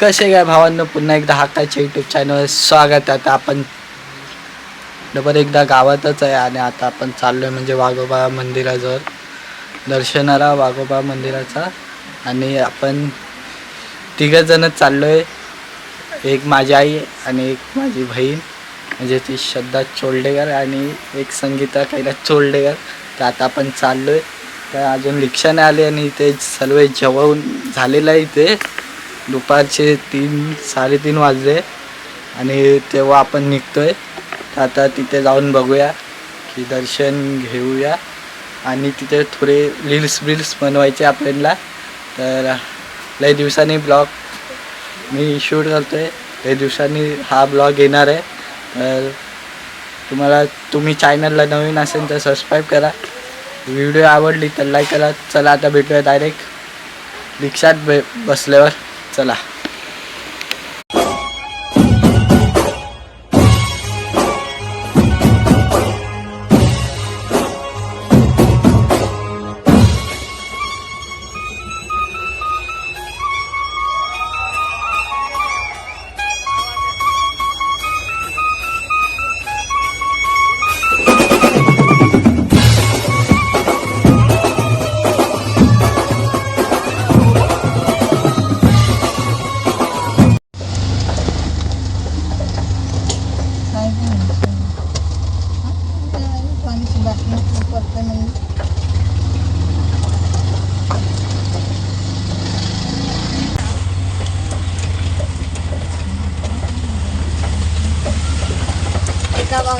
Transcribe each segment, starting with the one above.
कसे काय भावांनो पुन्हा एकदा हक्काच्या यूट्यूब चॅनल स्वागत आहे. आता आपण डबल एकदा गावातच आहे आणि आता आपण चाललोय म्हणजे वाघोबा मंदिराजवळ. दर्शनाला वाघोबा मंदिराचा आणि आपण तिघं जणच चाललोय. एक माझी आई आणि एक माझी बहीण म्हणजे ती श्रद्धा चोलडेकर आणि एक संगीता कैलास चोलडेकर. तर आता आपण चाललोय. तर अजून रिक्षा नाही आली आणि इथे सर्व जेवण झालेलं आहे इथे. दुपारचे तीन साडेतीन वाजले आणि तेव्हा आपण निघतोय. आहे आता तिथे जाऊन बघूया की दर्शन घेऊया. आणि तिथे थोडे रील्स बिल्स बनवायचे आपल्याला. तर लई दिवसांनी ब्लॉग मी शूट करतोय. लई दिवसांनी हा ब्लॉग येणार आहे. तर तुम्हाला तुम्ही चॅनलला नवीन असेल तर सबस्क्राईब करा. व्हिडिओ आवडली तर लाईक करा. चला आता भेटूया डायरेक्ट रिक्षात बे बसल्यावर. चला काय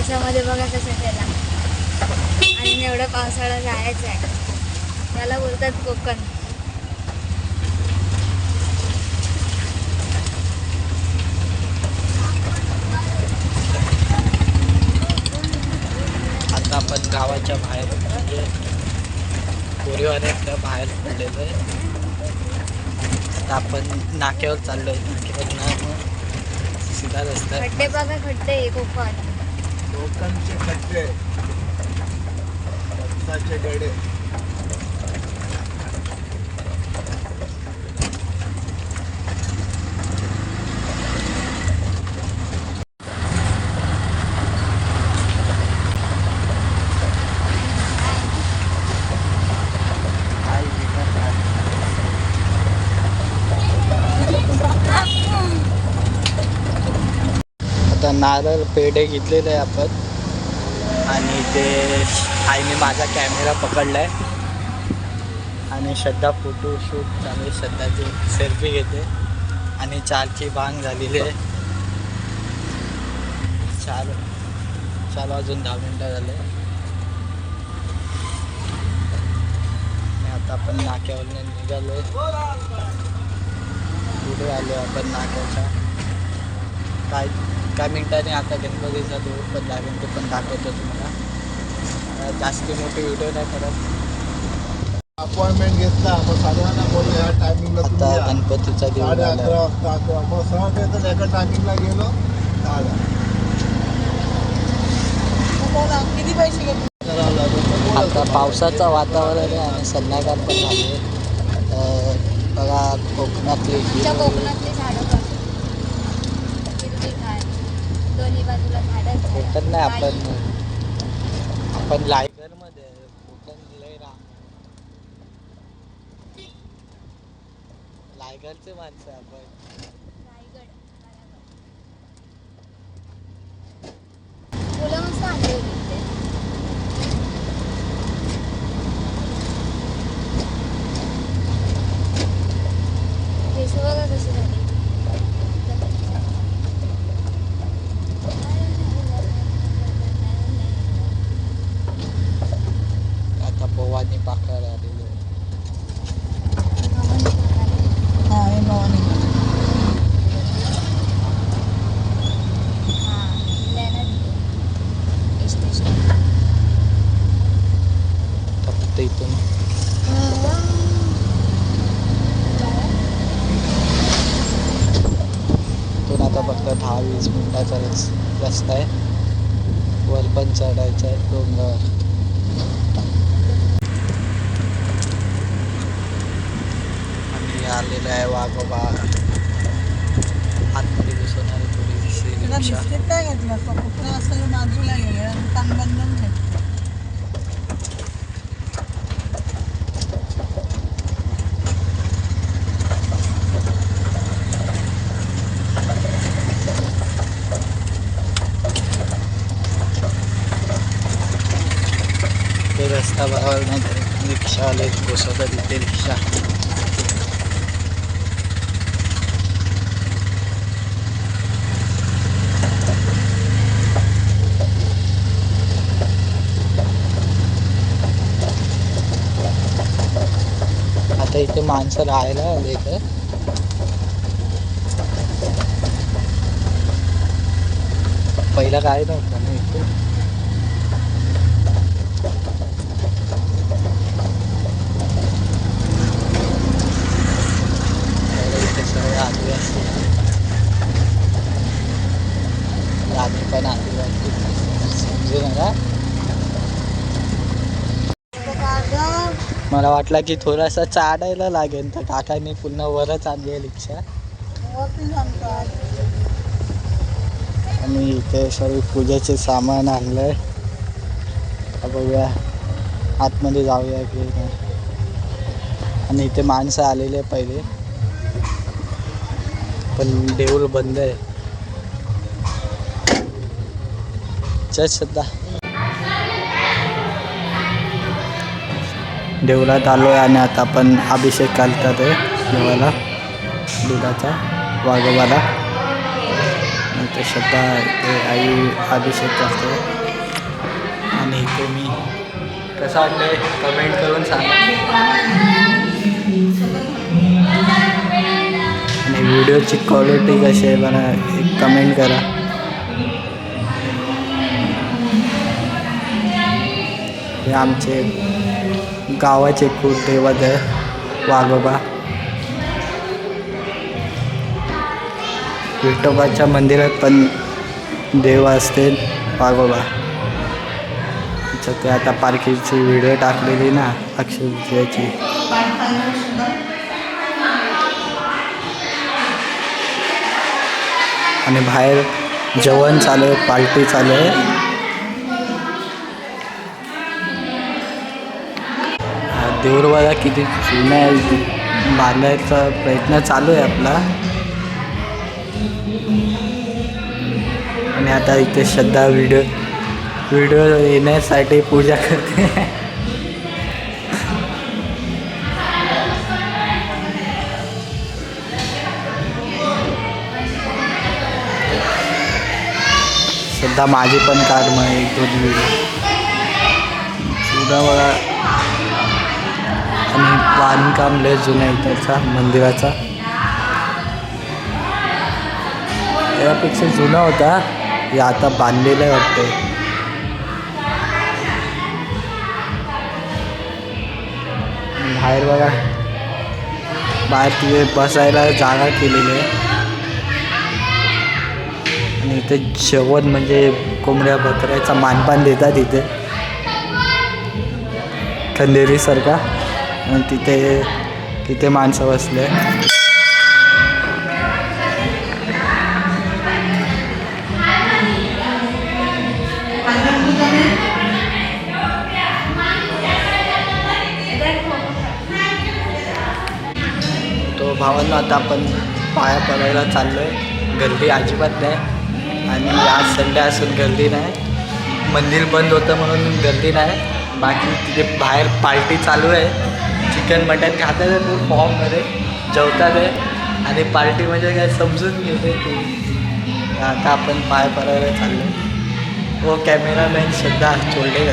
पावसामध्ये बघा कसं केला आणि एवढं पावसाळा जायचं आहे. त्याला बोलतात कोकण. आता आपण गावाच्या बाहेर म्हणजे कोरीवाड्याच्या बाहेर पडलेलो आहे. आता आपण नाक्यावर चाललो आहे नाक्यावर ना सीधा रस्ता. खड्डे बघा खड्डे कोकण. लोकांचे खड्डे रक्ताचे गडे आता नारळ पेढे घेतलेले आहे आपण. आणि ते आईने माझा कॅमेरा पकडला आहे आणि श्रद्धा फोटो शूट चालू आहे. श्रद्धाची सेल्फी घेते. आणि चारची भांग झालेली आहे. चार चार वाजून दहा मिनटं झाले. आणि आता आपण नाक्यावरनं निघालो पुढे आलो आपण नाक्याच्या. काय? काय मिनिटांनी आता गणपतीचा देऊळ पण लागेल ते पण दाखवतो तुम्हाला. जास्ती मोठे व्हिडिओ नाही करत. अपॉइंटमेंट घेतला मग सर्वांना बोललो या टायमिंगला आता. गणपतीचा देऊळ साडे आला अकरा वाजता अकरा मग सहज येतं एका टायमिंगला गेलो झालं. किती पैसे घेतले? तर आता. पावसाचं वातावरण आहे आणि संध्याकाळ पण झाली. तर बघा कोकणातली तुमच्या हिरवळ. कोकणातली झाडं बघ हिरवी काय दोन्ही बाजूला ऐकत नाही आपण. आपण लायगरमध्ये कोकण लय रा लायगरचे माणसं आहे आपण रायगड फुलं मस्त आणली होती इथे. केस बघा कशी झाली आता पोवानी पाकळ आलेली आहे. हा हे भवानी आता फक्त इथून इथून आता फक्त दहा रस- रस्ता आहे. वर पण चढायचं आहे डोंगर. आलेलं आहे वाघोबा. आतमध्ये घुसवणारी तुला रिक्षा बाजूला गेले दुकान बंद नाही ते रस्ता बघायला नाही तर रिक्षावाले घुसवतात तिथे रिक्षा आता इथे माणसं राहायला आले तर पहिला काय नव्हतं ना इथे तर इथे समजू मला वाटलं की थोडासा चाडायला लागेल तर काकाने पुन्हा वरच आणली आहे रिक्षा. आणि इथे सर्व पूजेचे सामान आणलंय. बघूया आतमध्ये जाऊया की नाही. आणि इथे माणसं आलेले पहिले. पण देऊळ बंद आहे. चल सध्या देवळात आलो आहे आणि आता आपण अभिषेक घालतात आहे देवाला दुधाचा वाघोबाला. नंतर श्रद्धा ते आई अभिषेक करते. आणि इथे मी कसं वाटतं कमेंट करून सांगा. व्हिडिओची क्वालिटी कशी आहे मला एक कमेंट करा. हे आमचे गावाचे कुलदैवत आहे वाघोबा. विठोबाच्या मंदिरात पण देव असते वाघोबा. ते आता पालखीची व्हिडिओ टाकलेली ना अक्षरची आणि बाहेर जेवण चालू आहे पार्टी चालू आहे. देऊर बघा किती जुना आहे बांधायचा प्रयत्न चालू आहे आपला. आणि आता इथे श्रद्धा व्हिडिओ व्हिडिओ येण्यासाठी पूजा करते. सध्या माझे पण काढ मग एक दोन व्हिडिओ सुद्धा बघा आणि बांधकाम लय जुनं आहे त्याचा मंदिराचा. यापेक्षा जुना होता हे आता बांधलेलं आहे वाटतं बाहेर बघा. बाहेर तिथे बसायला जागा केलेली आहे. इथे जेवण म्हणजे कोंबड्या बकऱ्याचा मानपान देतात इथे. खंदेरीसारखा आणि तिथे तिथे माणसं बसले. तो भावांना आता आपण पाया पडायला चाललो आहे गर्दी अजिबात नाही. आणि आज संडे असून गर्दी नाही. मंदिर बंद होतं म्हणून गर्दी नाही. बाकी तिथे बाहेर पार्टी चालू आहे. चिकन मटन खातात आहे फॉर्ममध्ये. जेवतात आहे. आणि पार्टी म्हणजे काय समजून घेते आता आपण पाय पडायला चाललो. हो कॅमेरामॅन श्रद्धा चोलडे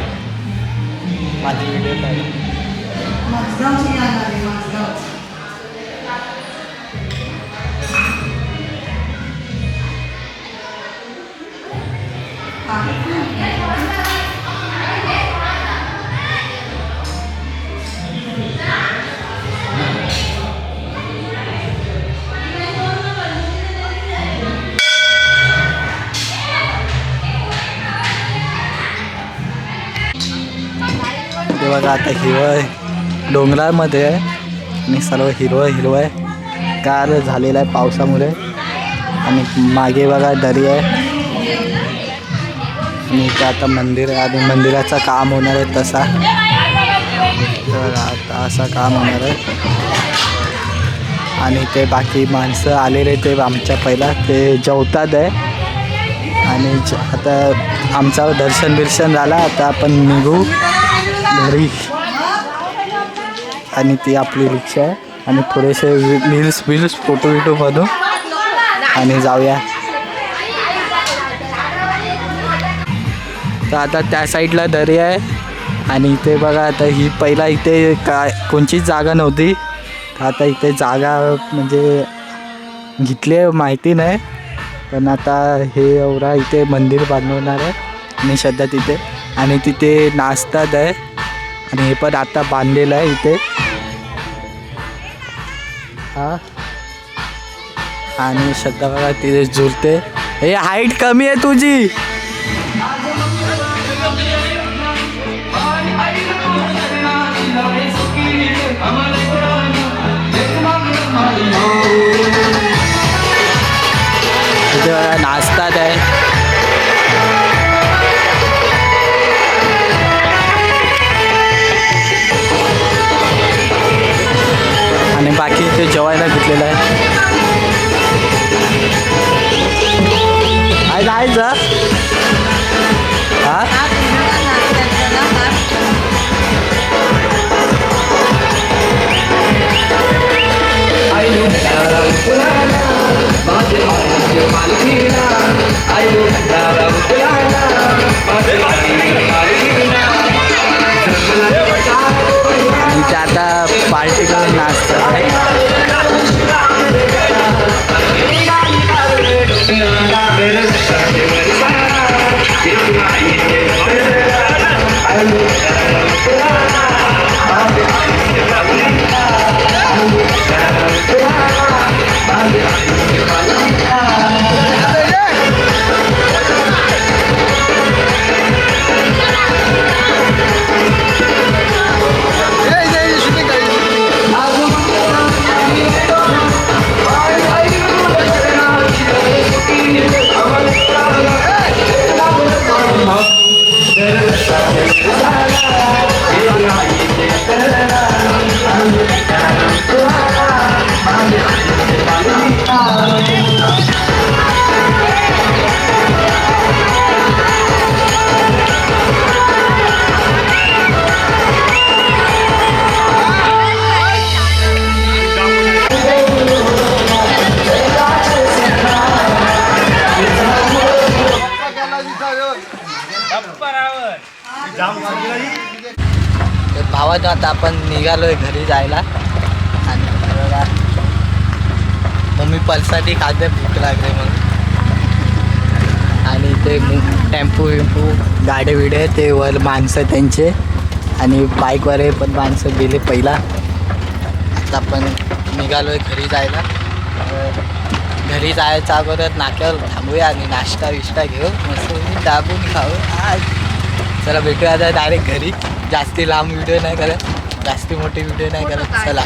माझी व्हिडिओ काढ. बघा आता हिरवं डोंगरामध्ये आहे. आणि सर्व हिरवं हिरवं आहे. कार झालेलं आहे पावसामुळे. आणि मागे बघा दरी आहे. आणि इथं आता मंदिर आहे. आणि मंदिराचं काम होणार आहे तसा. तर आता असं काम होणार आहे. आणि ते बाकी माणसं आलेले ते आमच्या पहिला. ते जेवतात आहे. आणि आता आमचा दर्शन बिर्शन झाला. आता आपण निघू. घरी. आणि ती आपली रिक्षा आहे. आणि थोडेसे रील्स बिल्स फोटो विटो बनू आणि जाऊया. तर आता त्या साईडला दरी आहे. आणि इथे बघा आता ही पहिला इथे काय कोणचीच जागा नव्हती. आता इथे जागा म्हणजे घेतली आहे माहिती नाही. पण आता हे एवढा इथे मंदिर बांधवणार आहे. आणि सध्या तिथे. आणि तिथे नाचतात आहे. आणि हे पण आता बांधलेलं आहे इथे. हा. आणि श्रद्धा बघा तिथे झुलते. हे हाईट कमी आहे तुझी. जेवायला घेतलेलं आहे काय जायचं हा आता पार्टी करून नाचतात आहे आपण निघालोय घरी जायला. आणि बघा, मम्मी पलसाठी खाते भूक लागले मग आणि ते टेम्पो विम्पू गाडे विडे ते वर माणसं त्यांचे. आणि बाईकवर पण माणसं गेले पहिला. आता आपण निघालोय घरी जायला. तर घरी जायच्या अगोदर नाक्यावर थांबूया आणि नाश्ता विष्टा घेऊ. मस्त दाबून खाऊ. आज. चला भेटूया आता डायरेक्ट घरी. जास्ती लांब व्हिडिओ नाही करत. जास्ती मोठी व्हिडिओ नाही करत. चला.